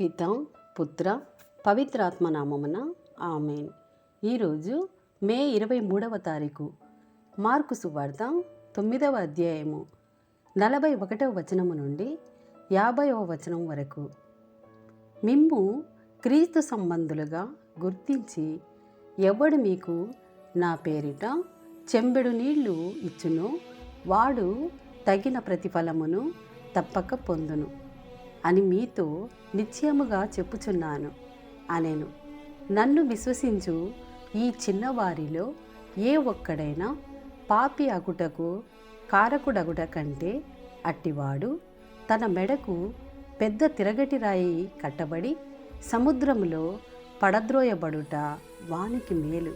పిత పుత్ర పవిత్రాత్మ నామమున ఆమెన్. ఈరోజు మే ఇరవై మూడవ తారీఖు మార్కు సువార్త తొమ్మిదవ అధ్యాయము నలభై ఒకటవ వచనము నుండి యాభైవ వచనం వరకు. మిమ్ము క్రీస్తు సంబంధులుగా గుర్తించి ఎవడు మీకు నా పేరిట చెంబెడు నీళ్ళు ఇచ్చునో వాడు తగిన ప్రతిఫలమును తప్పక పొందును. అని మీతో నిశ్చయముగా చెప్పుచున్నాను అనేను. నన్ను విశ్వసించు ఈ చిన్నవారిలో ఏ ఒక్కడైనా పాపి అగుటకు కారకుడగుట కంటే అట్టివాడు తన మెడకు పెద్ద తిరగటి రాయి కట్టబడి సముద్రంలో పడద్రోయబడుట వానికి మేలు.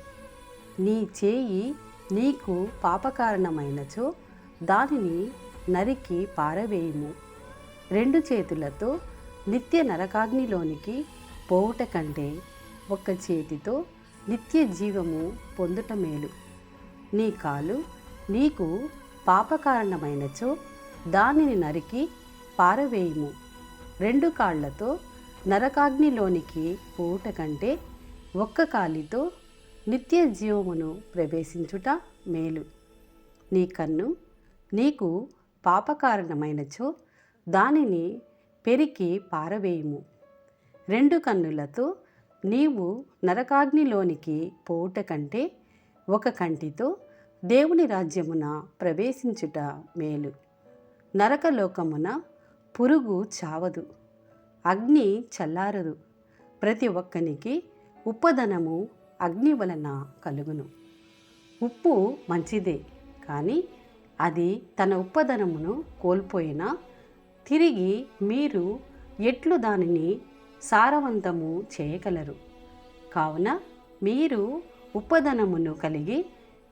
నీ చేయి నీకు పాపకారణమైనచో దానిని నరికి పారవేయుము. రెండు చేతులతో నిత్య నరకాగ్నిలోనికి పోవుట కంటే ఒక్క చేతితో నిత్య జీవము పొందుట మేలు. నీ కాలు నీకు పాపకారణమైనచో దానిని నరికి పారవేయుము. రెండు కాళ్ళతో నరకాగ్నిలోనికి పోవుట కంటే ఒక్క కాలితో నిత్య జీవమును ప్రవేశించుట మేలు. నీ కన్ను నీకు పాపకారణమైనచో దానిని పెరికి పారవేయుము. రెండు కన్నులతో నీవు నరకాగ్నిలోనికి పోవుట కంటే ఒక కంటితో దేవుని రాజ్యమున ప్రవేశించుట మేలు. నరకలోకమున పురుగు చావదు. అగ్ని చల్లారదు. ప్రతి ఒక్కనికి ఉప్పదనము అగ్ని వలన కలుగును. ఉప్పు మంచిదే కానీ అది తన ఉప్పదనమును కోల్పోయినా తిరిగి మీరు ఎట్లు దానిని సారవంతము చేయగలరు? కావున మీరు ఉపధనమును కలిగి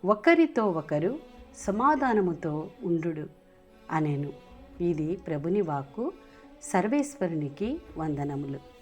ఒకరితో ఒకరు సమాధానముతో ఉండు అనేను. ఇది ప్రభుని వాక్కు సర్వేశ్వరునికి వందనములు.